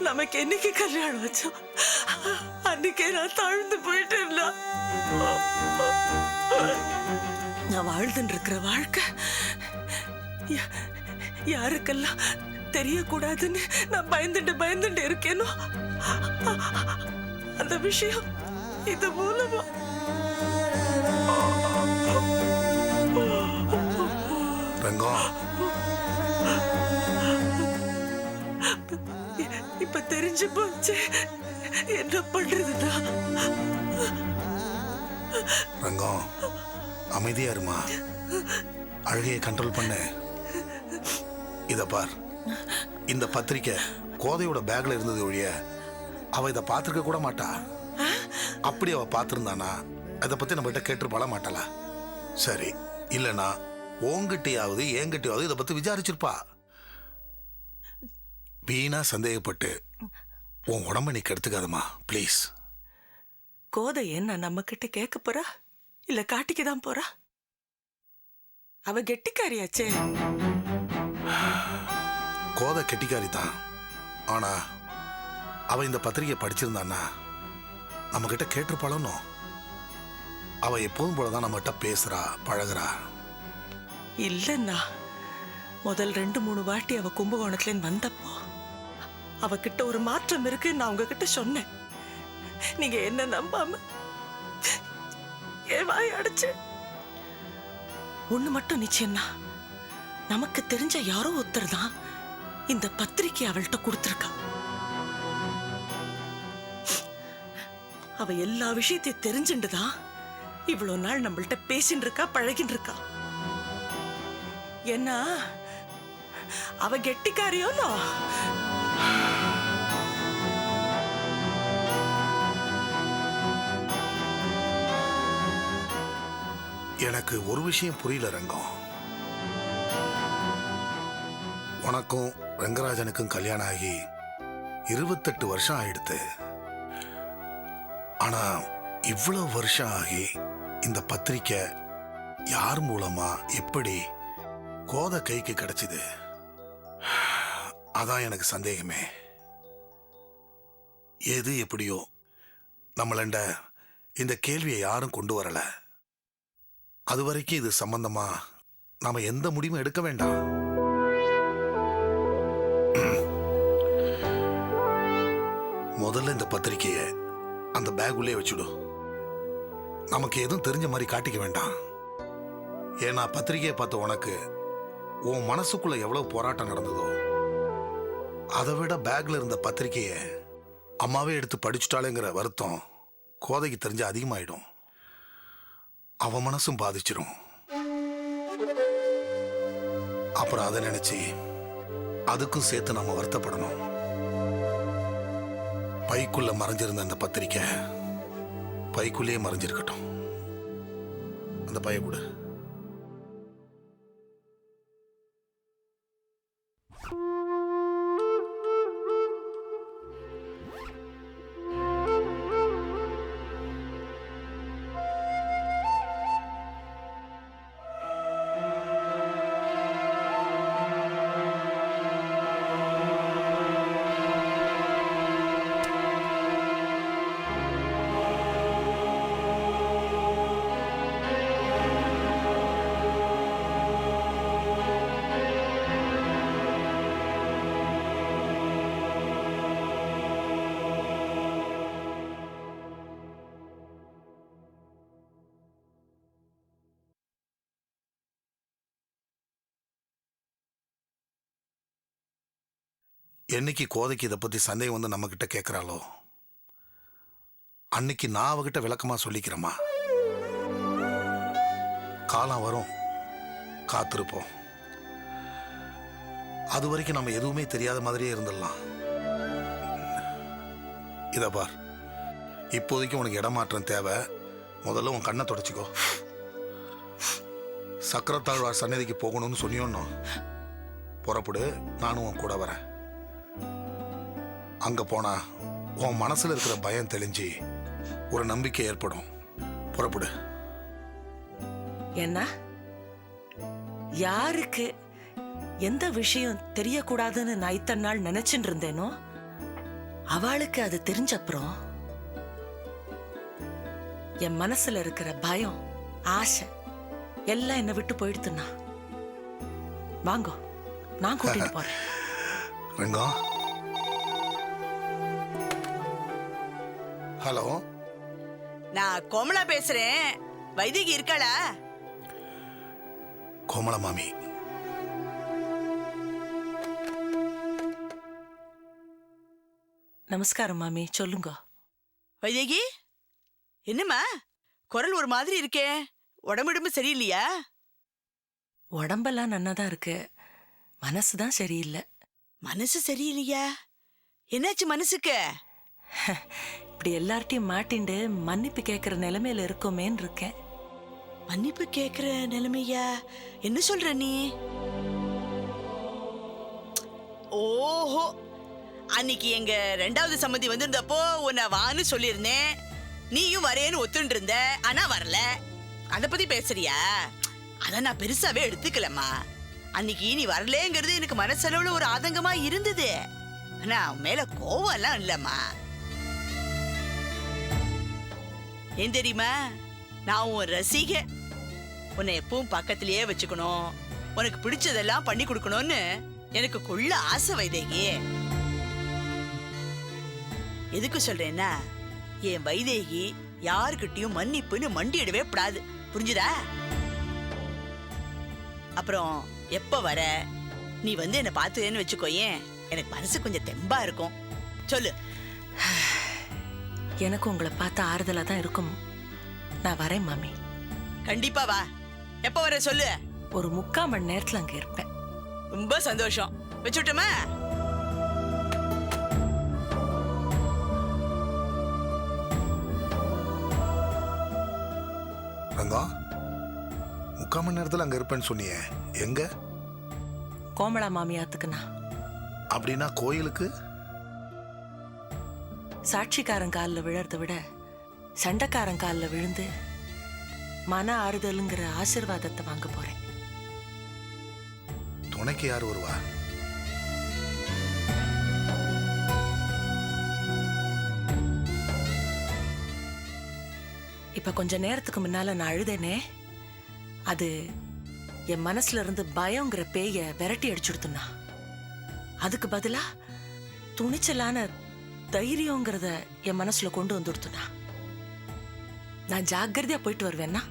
நமக்கு என்னைக்கு கல்யாணம் வச்சோம் அன்னைக்கே நான் தாழ்ந்து போயிட்டேன்ல. நான் வாழ்ந்துட்டு இருக்கிற வாழ்க்கை யா- யாருக்கெல்லாம் தெரியக்கூடாதுன்னு நான் பயந்துட்டு பயந்துட்டு இருக்கேனோ? அந்த விஷயம் இது மூலமா. ரங்கம் இப்ப தெரிஞ்சு போச்சு. என்ன பண்றதுன்னா? ரங்கம் அமைதியா இருமா. அழுகையை கண்ட்ரோல் பண்ணு. இத பார். இந்த பத்திரிக்கை கோதையோட பேக்ல இருந்தது ஒழிய அவ இதை பார்த்துருக்க கூட மாட்டா. அப்படி அவ பார்த்துருந்தானா அதை பத்தி நம்ம கிட்ட கேட்டு மாட்டாளா சரி இல்லனா உங்ககிட்டயாவது என்கிட்டயாவது இதை பத்தி விசாரிச்சிருப்பா. வீணா சந்தேகப்பட்டு உன் உடம்ப நீ கெடுத்துக்காதம்மா ப்ளீஸ். கோதை என்ன நம்ம கிட்ட கேட்க போறா? இல்ல காட்டிக்க தான் போறா? அவ கெட்டிக்காரியாச்சே. கோதை கெட்டிக்காரி தான். ஆனா அவ இந்த பத்திரிகையை படிச்சிருந்தான்னா நம்ம கிட்ட கேட்டிருப்பாளோ அவ எப்போதும் போலதான் நம்மகிட்ட பேசுறா பழகுறா. இல்லன்னா முதல் ரெண்டு மூணு வாட்டி அவ கும்பகோணத்துல இருந்து வந்தப்போ அவகிட்ட ஒரு மாற்றம் இருக்கு நான் உங்ககிட்ட சொன்னேன். நீங்க என்ன நம்பாம என் வாய் அடைச்சு. ஒண்ணு மட்டும் நிச்சயம்னா நமக்கு தெரிஞ்ச யாரோ ஒருத்தர் தான் இந்த பத்திரிக்கை அவள்கிட்ட கொடுத்துருக்கா. அவ எல்லா விஷயத்தையும் தெரிஞ்சுண்டுதான் இவ்வளவு நாள் நம்மள்ட்ட பேசின்னு இருக்கா பழகின்னு இருக்கா என்ன அவ கெட்டிக்காரியோனோ? எனக்கு ஒரு விஷயம் புரியல ரங்கம். உனக்கும் ரங்கராஜனுக்கும் கல்யாணம் ஆகி இருபத்தெட்டு வருஷம் ஆயிடுத்து. ஆனா இவ்வளவு வருஷம் ஆகி இந்த பத்திரிக்கை யார் மூலமா எப்படி கோத கைக்கு கிடைச்சிது? அதான் எனக்கு சந்தேகமே. எது எப்படியோ நம்மளண்ட இந்த கேள்வியை யாரும் கொண்டு வரலை. அது வரைக்கும் இது சம்பந்தமா நாம எந்த முடிவும் எடுக்க வேண்டாம். முதல்ல இந்த பத்திரிக்கையை அந்த பேக்குள்ளே வச்சுடும் நமக்கு எதுவும் தெரிஞ்ச மாதிரி காட்டிக்க வேண்டாம். ஏன்னா பத்திரிக்கையை பார்த்த உனக்கு உன் மனசுக்குள்ள எவ்வளவு போராட்டம் நடந்ததோ அதை விட பேக்ல இருந்த பத்திரிக்கையை அம்மாவே எடுத்து படிச்சுட்டாளேங்கிற வருத்தம் கோதைக்கு தெரிஞ்ச அதிகமாயிடும். அவ மனசும் பாதிச்சிரும். அப்புறம் அதை நினைச்சு அதுக்கும் சேர்த்து நம்ம வருத்தப்படணும். பைக்குள்ள மறைஞ்சிருந்த அந்த பத்திரிக்கை பைக்குள்ளேயே மறைஞ்சிருக்கட்டும். அந்த பைய கூட. என்னைக்கு கோதைக்கு இதை பற்றி சந்தேகம் வந்து நம்மக்கிட்ட கேட்குறாளோ அன்னைக்கு நான் அவகிட்ட விளக்கமாக சொல்லிக்கிறேம்மா. காலம் வரும். காத்திருப்போம். அது வரைக்கும் நம்ம எதுவுமே தெரியாத மாதிரியே இருந்துடலாம். இதை பார். இப்போதைக்கு உனக்கு இடமாற்றம் தேவை. முதல்ல உன் கண்ணை தொடச்சிக்கோ. சக்கரத்தாழ்வார் சன்னதிக்கு போகணும்னு சொன்னியோன்னு புறப்படு. நானும் உன் கூட வரேன். அங்க போனா உன் மனசுல இருக்கிற பயம் தெளிஞ்சு ஒரு நம்பிக்கை ஏற்படும். புறப்படு. என்ன? யாருக்கு எந்த விஷயம் தெரியக்கூடாதுன்னு நான் இத்தனை நாள் நினைச்சுட்டு இருந்தேனோ அவளுக்கு அது தெரிஞ்ச அப்புறம் என் மனசுல இருக்கிற பயம் ஆசை எல்லாம் என்னை விட்டு போயிடுத்துண்ணா. வாங்கோ நான் கூட்டிட்டு போறேன். ஹலோ. நான் கோமலா பேசுறேன். வைத்திகி இருக்காளா? கோமல மாமி. நமஸ்காரம் மாமி சொல்லுங்க. வைத்திகி என்னம்மா? குரல் ஒரு மாதிரி இருக்கே. உடம்புடம்பு சரியில்லையா? உடம்பெல்லாம் நன்னாதான் இருக்கு. மனசுதான் சரியில்லை. மனசு சரியில்லையா? என்னாச்சு மனசுக்கு? இப்படி எல்லார்ட்டையும் மாட்டிண்டு மன்னிப்பு கேட்குற நிலைமையில இருக்கோமேன்னு இருக்கேன். மன்னிப்பு கேட்குற நிலைமையா என்ன சொல்ற நீ? ஓஹோ அன்னைக்கு எங்க ரெண்டாவது சம்மதி வந்திருந்தப்போ உன்னை வான்னு சொல்லியிருந்தேன். நீயும் வரேன்னு ஒத்துண்டு இருந்த ஆனா வரல. அத பத்தி பேசுறியா? அத நான் பெருசாவே எடுத்துக்கலம்மா. அன்னைக்கு நீ வரலேங்கிறது எனக்கு மனசளவுல ஒரு ஆதங்கமா இருந்தது. ஆனா மேல கோவம் எல்லாம் இல்லம்மா. ஏன் தெரியுமா? நான் உன் ரசிகை உன்னை எப்பவும் பக்கத்திலேயே வச்சுக்கணும். உனக்கு பிடிச்சதெல்லாம் பண்ணி கொடுக்கணும்னு எனக்கு கொள்ள ஆசை வைதேகி. எதுக்கு சொல்றேன்னா என் வைதேகி யாருக்கிட்டையும் மன்னிப்புன்னு மண்டியிடவே கூடாது. புரிஞ்சுதா? அப்புறம் எப்ப வர? நீ வந்து என்ன பார்த்துன்னு வச்சுக்கோயேன். எனக்கு மனசு கொஞ்சம் தெம்பா இருக்கும். சொல்லு. எனக்கு உங்களை பார்த்து ஆறுதலா தான் இருக்கும். நான் வரேன் மாமி. கண்டிப்பா வா. எப்ப வர சொல்லு? ஒரு முக்கால் மணி நேரத்துல அங்க இருப்பேன். ரொம்ப சந்தோஷம். வச்சுட்டோமா? ரங்கம் முக்கால் மணி நேரத்தில் அங்கே இருப்பேன்னு சொன்னியே. எங்க? கோமலா மாமியாத்துக்குண்ணா அப்படின்னா கோயிலுக்கு? சாட்சிக்காரன் காலில் விழறத விட சண்டைக்காரன் காலில் விழுந்து மன ஆறுதலுங்கிற ஆசிர்வாதத்தை வாங்க போறேன். துணைக்கு யார் வருவா? இப்ப கொஞ்ச நேரத்துக்கு முன்னால நான் அழுதேனே அது என் மனசுல இருந்து பயங்கிற பேய விரட்டி அடிச்சுடுத்துனா. அதுக்கு பதிலா துணிச்சலான தைரியங்கிறத என் மனசுல கொண்டு வந்துடுத்துனா நான் ஜாக்கிரதையா போயிட்டு வருவேன்னா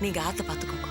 நீங்க ஆத்த பாத்துக்கோங்க.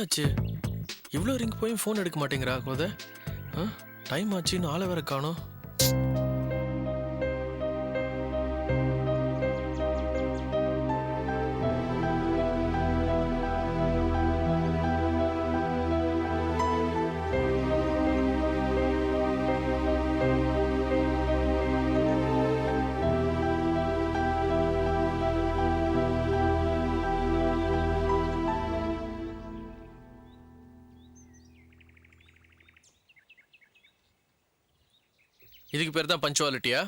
என்னாச்சு? இவ்வளோ ரிங் போய் ஃபோன் எடுக்க மாட்டேங்கிறா கோத ஆ? டைம் ஆச்சு இன்னும் ஆளை வேற காணோம். இதுக்கு பேர் தான் பஞ்சுவாலிட்டியா?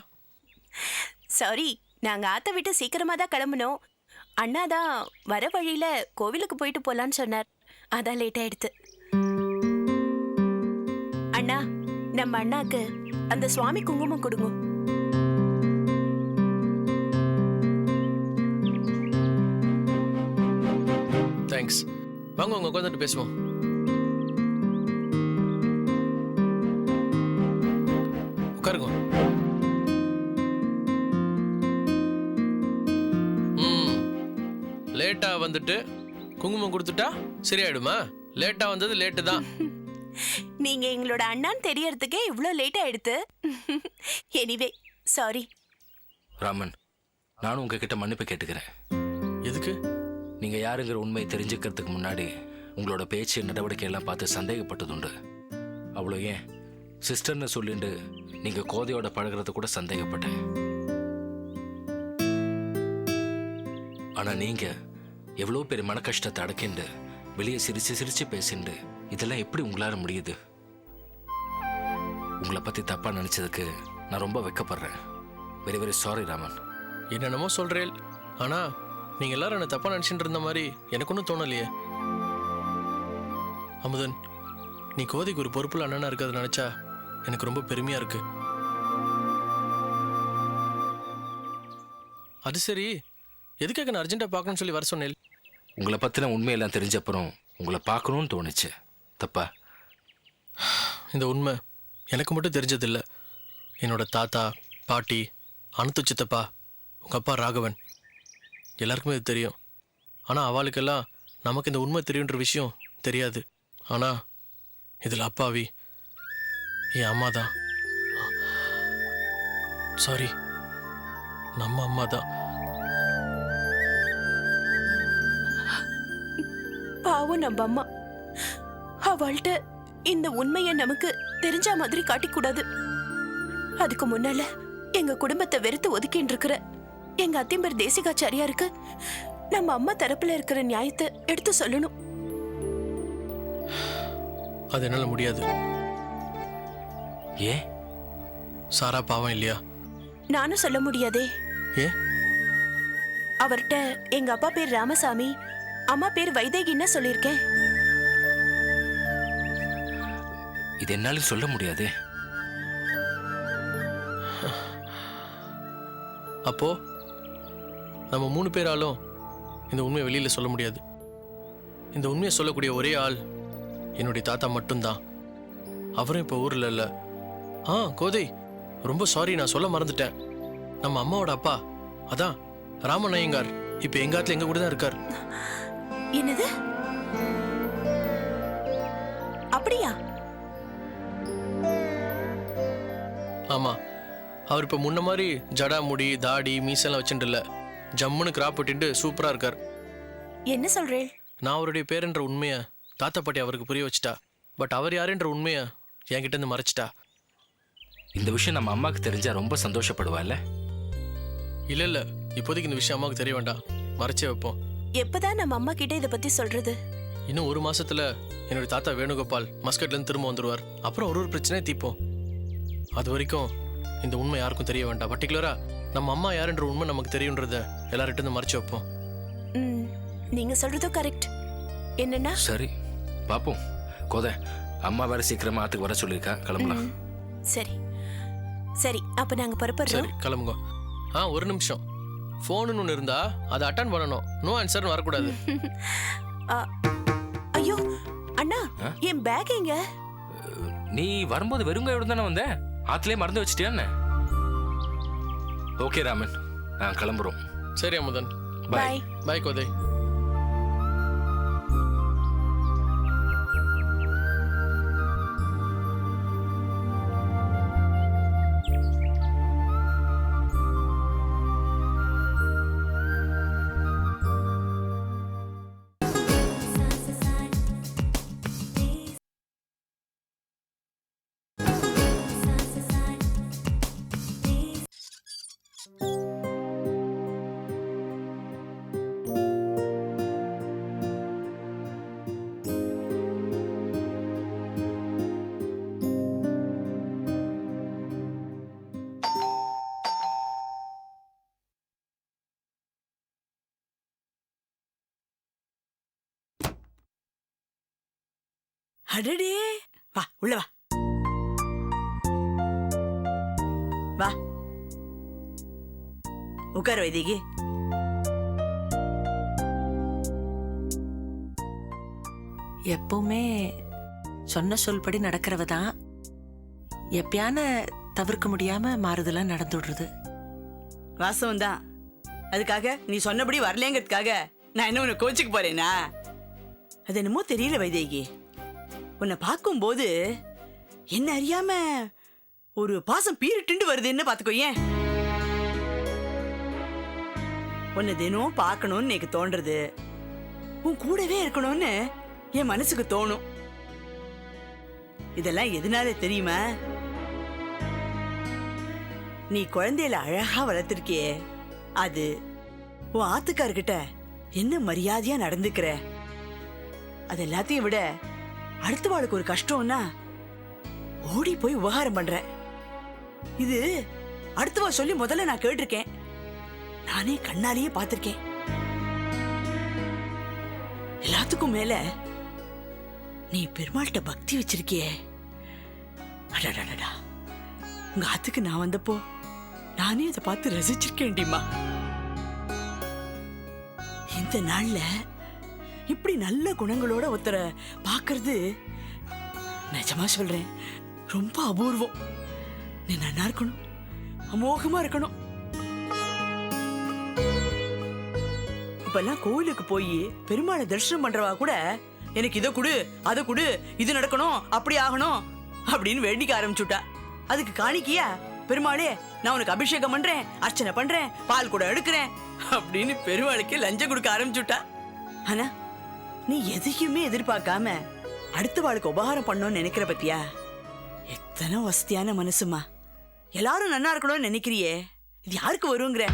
சாரி நாங்க ஆத்த விட்டு சீக்கிரமா தான் கிளம்பணும் அண்ணா தான் வர வழியில கோவிலுக்கு போயிட்டு போலான்னு சொன்னார். அதான் லேட் ஆயிடுத்து. அண்ணா நம்ம அண்ணாக்கு அந்த சுவாமி குங்குமம் கொடுங்க. தேங்க்ஸ் வாங்க உங்க உட்காந்துட்டு பேசுவோம். வந்துட்டு குங்குமம் கொடுத்துட்டா சரியாயிடுமா? லேட்டா வந்தது லேட்டு தான். நீங்க எங்களோட அண்ணான்னு தெரியறதுக்கே இவ்ளோ லேட் ஆயிடுத்து. எனிவே சாரி ராமன் நானும் உங்ககிட்ட மன்னிப்பு கேட்டுக்கிறேன். எதுக்கு? நீங்க யாருங்கிற உண்மையை தெரிஞ்சுக்கிறதுக்கு முன்னாடி உங்களோட பேச்சு நடவடிக்கை எல்லாம் பார்த்து சந்தேகப்பட்டதுண்டு. அவ்வளோ ஏன்? சிஸ்டர்னு சொல்லிட்டு நீங்க கோதையோட பழகுறது கூட சந்தேகப்பட்டேன். ஆனா நீங்க எவ்வளோ பெரிய மன கஷ்டத்தை அடக்கிண்டு வெளியே சிரிச்சு சிரிச்சு பேசிண்டு இதெல்லாம் எப்படி உங்களால் முடியுது? உங்களை பற்றி தப்பாக நினச்சதுக்கு நான் ரொம்ப வெக்கப்படுறேன். Very very sorry Raman. என்னென்னமோ சொல்கிறேன் ஆனால் நீங்கள் எல்லாரும் என்ன தப்பாக நினச்சிட்டு இருந்த மாதிரி எனக்கு ஒன்றும் தோணலையே. அமுதன் நீ கோதைக்கு ஒரு பொறுப்பில் அண்ணனாக இருக்கிறத நினச்சா எனக்கு ரொம்ப பெருமையாக இருக்கு. அது சரி. எதுக்காக நான் அர்ஜென்ட்டாக பார்க்கணும்னு சொல்லி வர சொன்னேன் உங்களை பற்றின உண்மையெல்லாம் தெரிஞ்ச அப்புறம் உங்களை பார்க்கணும்னு தோணுச்சு. தப்பா? இந்த உண்மை எனக்கு மட்டும் தெரிஞ்சதில்ல. என்னோட தாத்தா பாட்டி அனுத்து சித்தப்பா உங்கள் அப்பா ராகவன் எல்லாருக்குமே இது தெரியும். ஆனால் அவளுக்கெல்லாம் நமக்கு இந்த உண்மை தெரியுன்ற விஷயம் தெரியாது. ஆனால் இதில் அப்பாவி என் அம்மா தான். சாரி நம்ம அம்மா தான். பாவம் நம்ம அம்மா. அவள்கிட்ட இந்த உண்மையை நமக்கு தெரிஞ்ச மாதிரி காட்டிக்கூடாது. அதுக்கு முன்னால எங்க குடும்பத்தை வெறுத்து ஒதுக்கின்னு இருக்கிற எங்க அத்திம்பர் தேசிகாச்சாரியாருக்கு நம்ம அம்மா தரப்புல இருக்கிற நியாயத்தை எடுத்து சொல்லணும். அது என்னால் முடியாது. ஏன்? சாரா பாவம் இல்லையா? நானும் சொல்ல முடியாதே. ஏன்? அவர்கிட்ட எங்க அப்பா பேர் ராமசாமி அம்மா பேர் வைதேகின்னு சொல்லியிருக்கேன். இது என்னாலும் சொல்ல முடியாதே. அப்போ நம்ம மூணு பேராலும் இந்த உண்மையை வெளியில சொல்ல முடியாது. இந்த உண்மையை சொல்லக்கூடிய ஒரே ஆள் என்னுடைய தாத்தா மட்டும்தான். அவரும் இப்போ ஊர்ல இல்லை. ஆ கோதை ரொம்ப சாரி நான் சொல்ல மறந்துட்டேன். நம்ம அம்மாவோட அப்பா அதான் ராமன் ஐயங்கார் இப்போ எங்கள் ஆத்துல எங்க கூட தான் இருக்கார். என்னது? அப்படியா? ஆமா. அவர் இப்போ முன்ன மாதிரி ஜடா முடி தாடி மீசெல்லாம் வச்சுட்டு இல்ல. ஜம்முன்னு கிராப் வெட்டிட்டு சூப்பரா இருக்கார். என்ன சொல்றேன் நான் அவருடைய பேருன்ற உண்மையை தாத்தா பாட்டி அவருக்கு புரிய வச்சுட்டா. பட் அவர் யாருன்ற உண்மையை என்கிட்ட இருந்து மறைச்சிட்டா. இந்த விஷயம் நம்ம அம்மாக்கு தெரிஞ்சா ரொம்ப சந்தோஷப்படுவாள்ல இல்ல இல்ல. இப்போதைக்கு இந்த விஷயம் அம்மாவுக்கு தெரிய வேண்டாம். மறைச்சே வைப்போம். எப்பதான் நம்ம அம்மா கிட்ட இத பத்தி சொல்றது? இன்னும் ஒரு மாசத்துல என்னுடைய தாத்தா வேணுகோபால் மஸ்கட்ல இருந்து திரும்ப வந்துருவார். அப்புறம் ஒரு ஒரு பிரச்சனையை தீப்போம் அது வரைக்கும் இந்த உண்மை யாருக்கும் தெரிய வேண்டாம். பர்டிகுலரா நம்ம அம்மா யாருன்ற உண்மை நமக்கு தெரியுன்றத எல்லார்கிட்ட இருந்து மறைச்சு வைப்போம். ம், நீங்க சொல்றதும் கரெக்ட் என்னன்னா? சரி பாப்போம். கோதை அம்மா வேற சீக்கிரமா ஆத்துக்கு வர சொல்லியிருக்கா. கிளம்பலாம். ம், சரி. சரி அப்ப நாங்க புறப்படுறோம். சரி கிளம்புங்க. ஆ ஒரு நிமிஷம். ஃபோனுன்னு ஒன்று இருந்தா அதை அட்டன் பண்ணணும். நோ ஆன்சர்னு வரக்கூடாது. ஆ, ஐயோ அண்ணா ஆ? என் பேக் எங்க? நீ வரும்போது வெறுங்கையோட தானே வந்த? ஆத்துலயே மறந்து வச்சிட்டியா என்ன? ஓகே ராமன். நான் கிளம்புறோம். சரி அமுதன். பாய் பாய் கோதை. அடடே. வா உள்ள வா. வா. உட்கார வைதேகி எப்பவுமே சொன்ன சொல்படி நடக்கிறவ தான் எப்பயான தவிர்க்க முடியாம மாறுதெல்லாம் நடந்துடுறது. வாசம் தான். அதுக்காக நீ சொன்னபடி வரலங்கிறதுக்காக நான் என்ன உன்னை கோச்சுக்கு போறேனா? அது என்னமோ தெரியல வைதேகி உன்னை பார்க்கும்போது என்ன அறியாம ஒரு பாசம் பீரிட்டு வருதுன்னு பாத்துக்கோ ஏன்? உன்னை தினம் பார்க்கணும்னு எனக்கு தோன்றது உன் கூடவே இருக்கணும்னு என் மனசுக்கு தோணும். இதெல்லாம் எதனால தெரியுமா? நீ குழந்தையில அழகா வளர்த்திருக்கியே. அது உன் ஆத்துக்கார்கிட்ட என்ன மரியாதையா நடந்துக்கிற? அது எல்லாத்தையும் விட அடுத்த வாளுக்கு ஒரு கஷ்டம்னா ஓடி போய் உபகாரம் பண்ற இது அடுத்தவா சொல்லி முதல்ல நான் கேட்டிருக்கேன். நானே கண்ணாலேயே பார்த்திருக்கேன். எல்லாத்துக்கும் மேல நீ பெருமாள்கிட்ட பக்தி வச்சிருக்கியே. அடடடடா. உங்க ஆத்துக்கு நான் வந்தப்போ நானே அதை பார்த்து ரசிச்சிருக்கேன்டிமா இந்த நாள்ல இப்படி நல்ல குணங்களோட ஒருத்தரை பாக்குறது நிஜமா சொல்றேன். ரொம்ப அபூர்வம். நீ நல்லா இருக்கணும். அமோகமா இருக்கணும். இப்பெல்லாம் கோயிலுக்கு போய் பெருமாளை தரிசனம் பண்றவா கூட எனக்கு இதை கொடு அதை கொடு இது நடக்கணும் அப்படி ஆகணும் அப்படின்னு வேண்டிக்க ஆரம்பிச்சுட்டா. அதுக்கு காணிக்கியா பெருமாளே நான் உனக்கு அபிஷேகம் பண்றேன் அர்ச்சனை பண்றேன் பால் கூட எடுக்கிறேன் அப்படின்னு பெருமாளுக்கு லஞ்சம் கொடுக்க ஆரம்பிச்சுட்டா. ஆனா நீ எதையுமே எதிர்பார்க்காம அடுத்த வாழ்க்கை உபகாரம் பண்ணணும்னு நினைக்கிற பத்தியா? எத்தனை வசதியான மனசுமா. எல்லாரும் நல்லா இருக்கணும்னு நினைக்கிறியே. இது யாருக்கு வருங்கிற?